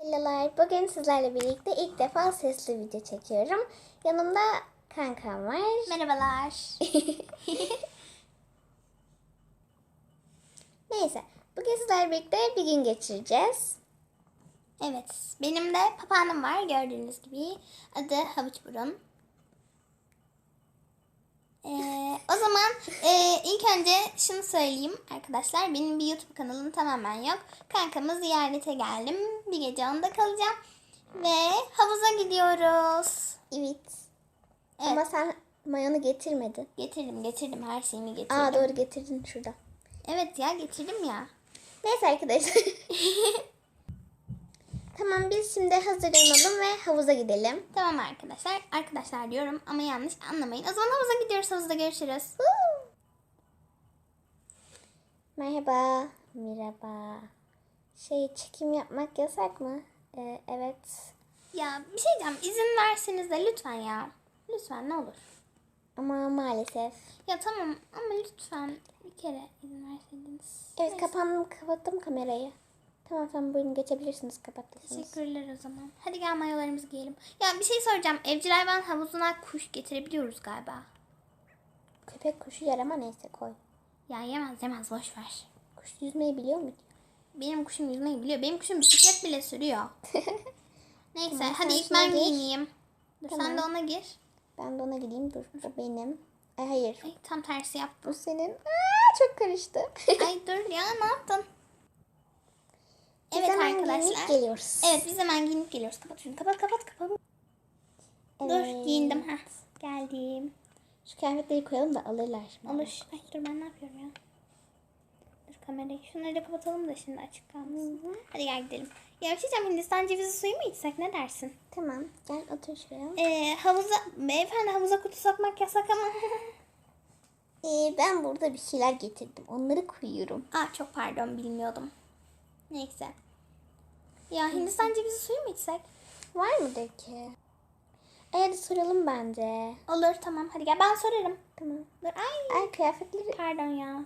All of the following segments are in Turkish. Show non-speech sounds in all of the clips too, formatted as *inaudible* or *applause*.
Merhabalar. Bugün sizlerle birlikte ilk defa sesli video çekiyorum. Yanımda kankam var. Merhabalar. *laughs* Neyse. Bugün sizlerle birlikte bir gün geçireceğiz. evet, benim de papağanım var gördüğünüz gibi. Adı Havuç Burun. Ee, o zaman e, ilk önce şunu söyleyeyim arkadaşlar. Benim bir YouTube kanalım tamamen yok. Kankamı ziyarete geldim. Bir gece onda kalacağım. Ve havuza gidiyoruz. Evet. Evet. Ama sen mayonu getirmedin. Getirdim getirdim her şeyimi getirdim. Aa doğru getirdin şurada. Evet ya getirdim ya. Neyse arkadaşlar. *laughs* tamam biz şimdi hazırlanalım ve havuza gidelim. Tamam arkadaşlar. Arkadaşlar diyorum ama yanlış anlamayın. O zaman havuza gidiyoruz. Havuzda görüşürüz. Merhaba. Merhaba. Şey çekim yapmak yasak mı? Ee, evet. Ya bir şey diyeceğim. İzin verseniz de lütfen ya. Lütfen ne olur. Ama maalesef. Ya tamam ama lütfen bir kere izin verseydiniz. Evet kapandım kapattım kamerayı. Tamam tamam buyurun geçebilirsiniz kapattıysanız. Teşekkürler o zaman. Hadi gel mayolarımızı giyelim. Ya bir şey soracağım. Evcil hayvan havuzuna kuş getirebiliyoruz galiba. Köpek kuşu yer ama neyse koy. Ya yemez yemez boş ver. Kuş yüzmeyi biliyor mu? Benim kuşum yüzmeyi biliyor. Benim kuşum bisiklet bile sürüyor. *laughs* Neyse Tamam, hadi sen ilk ben gir. giyineyim. Dur sen Tamam. de ona gir. Ben de ona gideyim. Dur bu benim. Ay hayır. Ay, tam tersi yaptım. Bu senin. Aa, çok karıştı. Ay dur ya ne yaptın? Biz Evet hemen giyinip arkadaşlar. geliyoruz. Evet biz hemen giyinip geliyoruz. Kapat şunu. Kapat kapat kapat. Dur Evet. giyindim. Heh, geldim. Şu kıyafetleri koyalım da alırlar şimdi. Olur. Ay dur ben ne yapıyorum ya? Dur kamerayı. Şunları da kapatalım da şimdi açık kalmasın. Hadi gel gidelim. Ya bir şey Hindistan cevizi suyu mu içsek ne dersin? Tamam gel otur şuraya. Ee, havuza, beyefendi havuza kutu sokmak yasak ama. *laughs* Ee, ben burada bir şeyler getirdim. Onları koyuyorum. Aa çok pardon bilmiyordum. Neyse. Ya Hindistan cevizi suyu mu içsek? Var mıdır ki? Ee, hadi soralım bence. Olur tamam hadi gel ben sorarım. Tamam. Dur ay. Ay kıyafetleri. Pardon ya.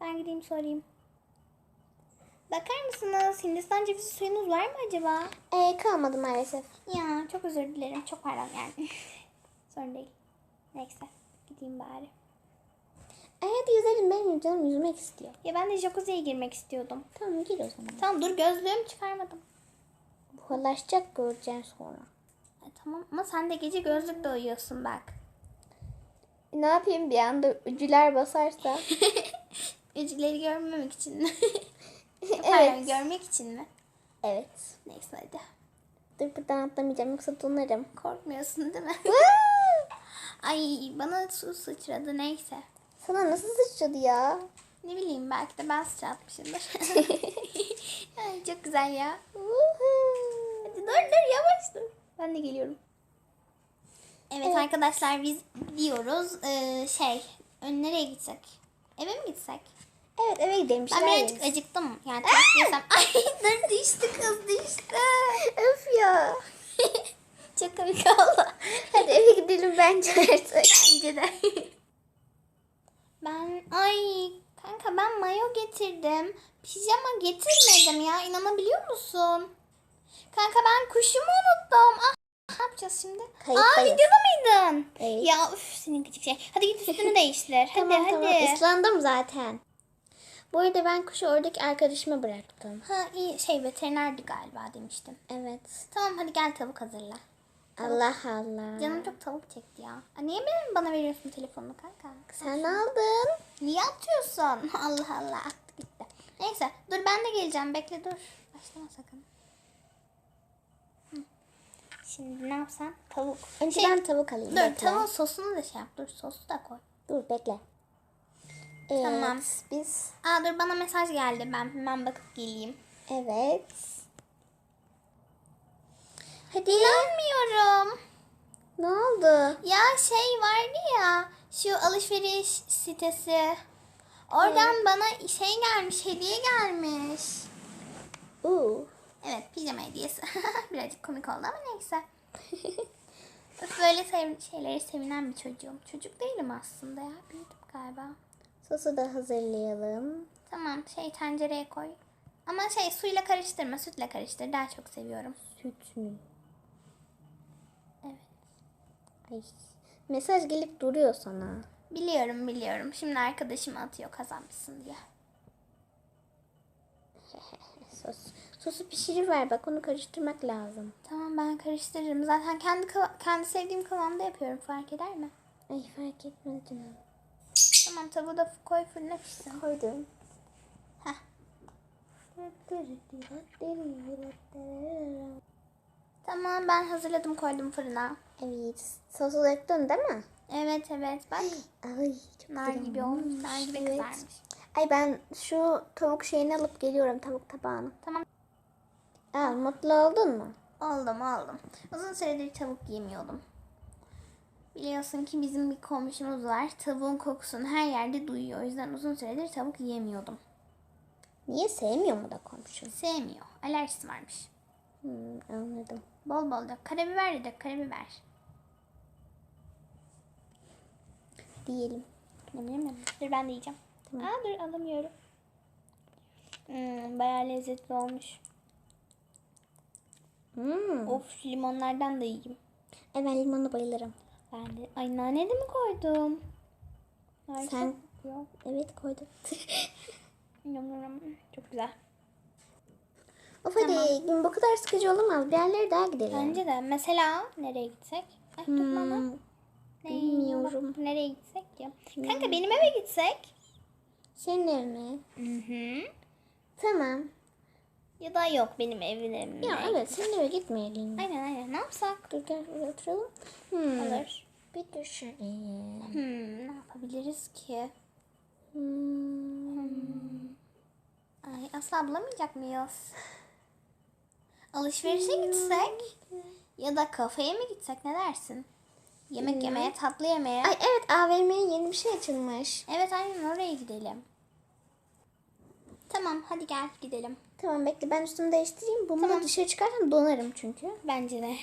Ben gideyim sorayım. Bakar mısınız? Hindistan cevizi suyunuz var mı acaba? Ee, kalmadı maalesef. Ya çok özür dilerim. Çok pardon yani. *laughs* Sorun değil. Neyse. Gideyim bari. Hadi yüzelim benim canım yüzmek istiyor. Ya ben de jacuzziye girmek istiyordum. Tamam gir o zaman. Tamam dur gözlüğümü çıkarmadım. Buharlaşacak göreceksin sonra. E, tamam ama sen de gece gözlükle uyuyorsun bak. Ne yapayım bir anda ucular basarsa? *laughs* Ücüleri görmemek için mi? *laughs* Pardon evet. görmek için mi? Evet. Neyse hadi. Dur buradan atlamayacağım yoksa donarım. Korkmuyorsun değil mi? Ay bana su sıçradı neyse. Sana nasıl sıçradı ya? Ne bileyim belki de ben sıçratmışımdır. *laughs* *laughs* Ay, çok güzel ya. Hadi dur dur yavaş dur. Ben de geliyorum. Evet, Evet. arkadaşlar biz gidiyoruz. Ee, şey ön- nereye gitsek? Eve mi gitsek? Evet eve gidelim. Ben birazcık yeriz. acıktım. Yani yesem. *laughs* Ay dur düştü kız düştü. Öf ya. Çok komik oldu. Hadi eve gidelim bence artık. Bence de. Ben ay kanka ben mayo getirdim. Pijama getirmedim ya inanabiliyor musun? Kanka ben kuşumu unuttum. Ah, ne yapacağız şimdi? Aa Kayıttayız. videoda mıydın? Evet. Ya üf senin küçük şey. Hadi git üstünü *laughs* değiştir. hadi tamam hadi. tamam ıslandım zaten. Bu arada ben kuşu oradaki arkadaşıma bıraktım. Ha iyi şey veterinerdi galiba demiştim. Evet. Tamam hadi gel tavuk hazırla. Allah Allah. Canım çok tavuk çekti ya. Aa, niye benim bana veriyorsun telefonunu kanka? Sen aldın. Niye atıyorsun? *laughs* Allah Allah attı gitti. Neyse dur ben de geleceğim bekle dur. Başlama sakın. Şimdi ne yapsam? Tavuk. Önce Şey, ben tavuk alayım. dur bekle. tavuğun sosunu da şey yap. Dur sosu da koy. Dur bekle. Evet, Tamam. Biz Aa dur bana mesaj geldi. Ben hemen bakıp geleyim. evet. Hadi. İnanmıyorum. Ne oldu? Ya şey vardı ya şu alışveriş sitesi. Oradan bana şey gelmiş, hediye gelmiş. Uu. Evet, pijama hediyesi. *laughs* Birazcık komik oldu ama neyse. Böyle sev şeylere sevinen bir çocuğum. Çocuk değilim aslında ya. Büyüdüm galiba. Sosu da hazırlayalım. Tamam, şey tencereye koy. Ama şey suyla karıştırma, sütle karıştır. Daha çok seviyorum. Süt mü? Evet. Ay. Mesaj gelip duruyor sana. Biliyorum biliyorum. Şimdi arkadaşım atıyor kazanmışsın diye. *laughs* Sos. Sosu pişiriver bak onu karıştırmak lazım. Tamam ben karıştırırım. Zaten kendi kendi sevdiğim kıvamda yapıyorum. Fark eder mi? Ay fark etmez canım. Tamam tavuğu da koy fırına pişsin. Koydum. Heh. Tamam ben hazırladım koydum fırına. Evet. Sosu döktün değil mi? Evet evet bak. *gasps* Ay çok Nar güzel gibi olmuş. Nar gibi Evet. kızarmış. Ay ben şu tavuk şeyini alıp geliyorum tavuk tabağını. Tamam. Al mutlu oldun mu? Oldum oldum. Uzun süredir tavuk yemiyordum. Biliyorsun ki bizim bir komşumuz var. Tavuğun kokusunu her yerde duyuyor. O yüzden uzun süredir tavuk yemiyordum. Niye sevmiyor mu da komşu? Sevmiyor. Alerjisi varmış. Hmm, anladım. Bol bol dök. Karabiber de. Karabiber. Diyelim. Mi? Dur ben de yiyeceğim. Tamam. Aa dur alamıyorum. Hmm, bayağı lezzetli olmuş. Hmm. Of limonlardan da yiyeyim. Ay ben limona bayılırım. Ben de. Ay nane de mi koydum? Harika Sen- kokuyor. Evet koydum. *laughs* Çok güzel. Of hadi gün bu kadar sıkıcı olamaz. Bir yerlere daha gidelim. Bence de. Mesela nereye gitsek? Ay dur bana. Hmm, Ne- bilmiyorum. Nereye gitsek ki? Kanka benim eve gitsek. senin ev mi? Hı hı. Tamam. Ya da yok benim evim. Ya evet senin eve gitmeyelim. Aynen aynen. Ne yapsak? Dur gel buraya oturalım. Hmm. Olur. Bir düşüneyim. Hmm, ne yapabiliriz ki? Hmm. Ay asla bulamayacak mıyız? *laughs* Alışverişe gitsek ya da kafeye mi gitsek ne dersin? Yemek yemeye, tatlı yemeye. Ay evet AVM'ye yeni bir şey açılmış. Evet aynen oraya gidelim. Tamam hadi gel gidelim. Tamam bekle ben üstümü değiştireyim. Bunu Tamam. dışarı çıkarsam donarım çünkü. Bence de.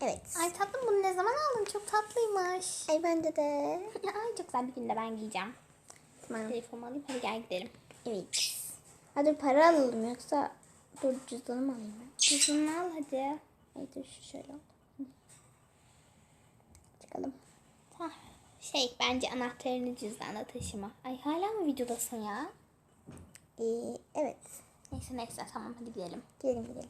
Evet. Ay tatlım bunu ne zaman aldın? Çok tatlıymış. Ay bende de. *laughs* Ay çok güzel bir günde ben giyeceğim. Tamam. Telefonumu alayım hadi gel gidelim. Evet. Hadi para alalım yoksa dur cüzdanımı alayım ben. Cüzdanını al hadi. Şu şöyle. Hı. Çıkalım. Hah, Şey bence anahtarını cüzdana taşıma. Ay hala mı videodasın ya? Ee, evet. Neyse neyse tamam hadi gidelim. Gidelim gidelim.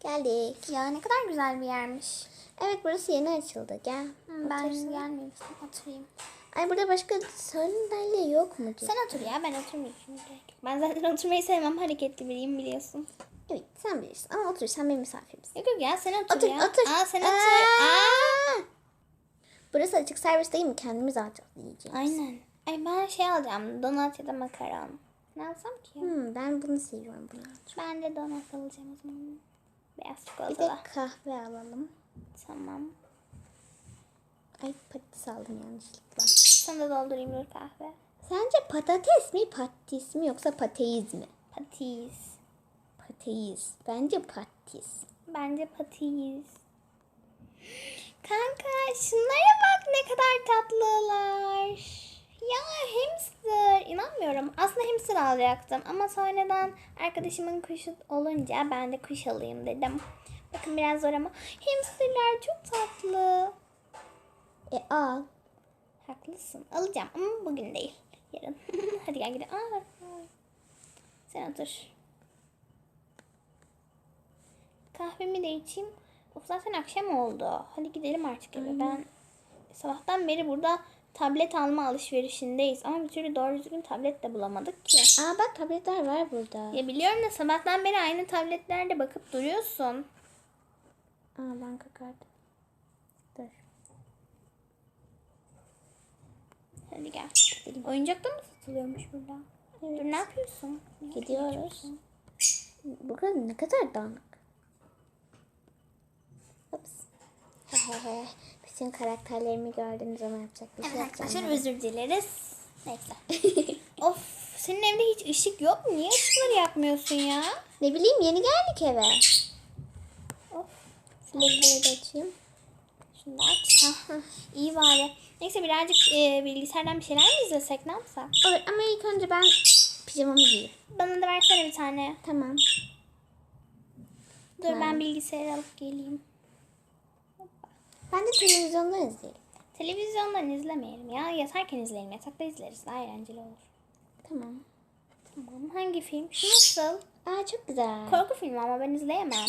Geldik. Ya ne kadar güzel bir yermiş. Evet burası yeni açıldı. Gel. Hı, Ben Otursun. gelmemiştim oturayım. Ay burada başka sandalye yok mu? Sen otur ya ben oturmayayım şimdi. Ben zaten oturmayı sevmem hareketli biriyim biliyorsun. Evet sen bilirsin ama otur sen benim misafirimsin. Yok yok ya sen otur, Otur ya. otur. Aa sen otur. Aa! Burası açık servis değil mi? Kendimiz alacağız diyeceğim. Aynen. Ay ben şey alacağım donat ya da makaron. Ne alsam ki ya? Hmm, ben bunu seviyorum bunu. Ben de donat alacağım o zaman. Beyaz Bir çikolatalı. de kahve alalım. Tamam. Ay patates aldım yanlışlıkla. Sana da doldurayım bir kahve. Sence patates mi patates mi yoksa pateyiz mi? Patiz. Pateyiz. Bence patates. Bence patiz. Kanka şunlara bak ne kadar tatlılar. Ya hamster. İnanmıyorum. Aslında hamster alacaktım ama sonradan arkadaşımın kuşu olunca ben de kuş alayım dedim. Bakın biraz zor ama hamsterlar çok tatlı. E al. Haklısın. Alacağım ama bugün değil. Yarın. *laughs* Hadi gel gidelim. Aa, bak. Sen otur. Kahvemi de içeyim. Of zaten akşam oldu. Hadi gidelim artık eve. Ben sabahtan beri burada tablet alma alışverişindeyiz. Ama bir türlü doğru düzgün tablet de bulamadık ki. Aa bak tabletler var burada. Ya biliyorum da sabahtan beri aynı tabletlerde bakıp duruyorsun. Aa banka kartı. Hadi gel. Oyuncak da mı satılıyormuş burada? Evet. Dur ne yapıyorsun? Ne Gidiyoruz. yapıyorsun? Bu kadar ne kadar dağınık. Ups. Bütün karakterlerimi gördüğünüz zaman yapacak bir şey Evet arkadaşlar özür dileriz. Neyse. *laughs* of senin evde hiç ışık yok mu? Niye ışıkları yakmıyorsun ya? Ne bileyim yeni geldik eve. Of. Silekleri de açayım. Şunu da aç. Hah, İyi bari. Neyse birazcık e, bilgisayardan bir şeyler mi izlesek ne yapsak? Olur ama ilk önce ben pijamamı giyeyim. Bana da versene bir tane. Tamam. Dur ben bilgisayarı alıp geleyim. Ben de televizyonda izleyeyim. Televizyondan izlemeyelim ya. Yatarken izleyelim. Yatakta izleriz. Daha eğlenceli olur. Tamam. Tamam. Hangi film? Şu nasıl? Aa çok güzel. Korku filmi ama ben izleyemem.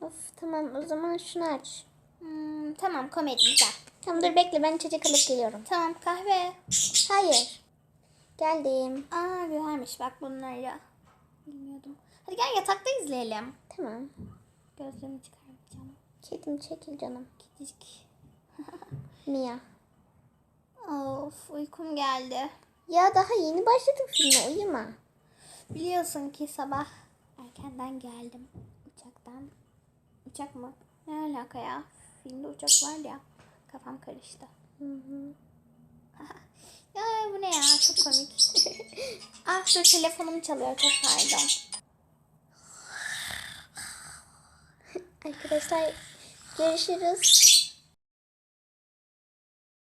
of tamam o zaman şunu aç. Hmm, tamam komedi güzel. Tamam dur bekle ben içecek alıp geliyorum. Tamam kahve. Hayır. Geldim. Aa güzelmiş bak bunları. Bilmiyordum. Hadi gel yatakta izleyelim. Tamam. Gözlüğümü çıkarmayacağım. Kedim çekil canım. Gidecek. *laughs* Mia. Of uykum geldi. Ya daha yeni başladık filme uyuma. Biliyorsun ki sabah erkenden geldim uçaktan. Uçak mı? Ne alaka ya? Filmde uçak var ya. Kafam karıştı. Hı hı. *laughs* Ya bu ne ya? Çok komik. *laughs* ah dur telefonum çalıyor. Çok pardon. Arkadaşlar görüşürüz.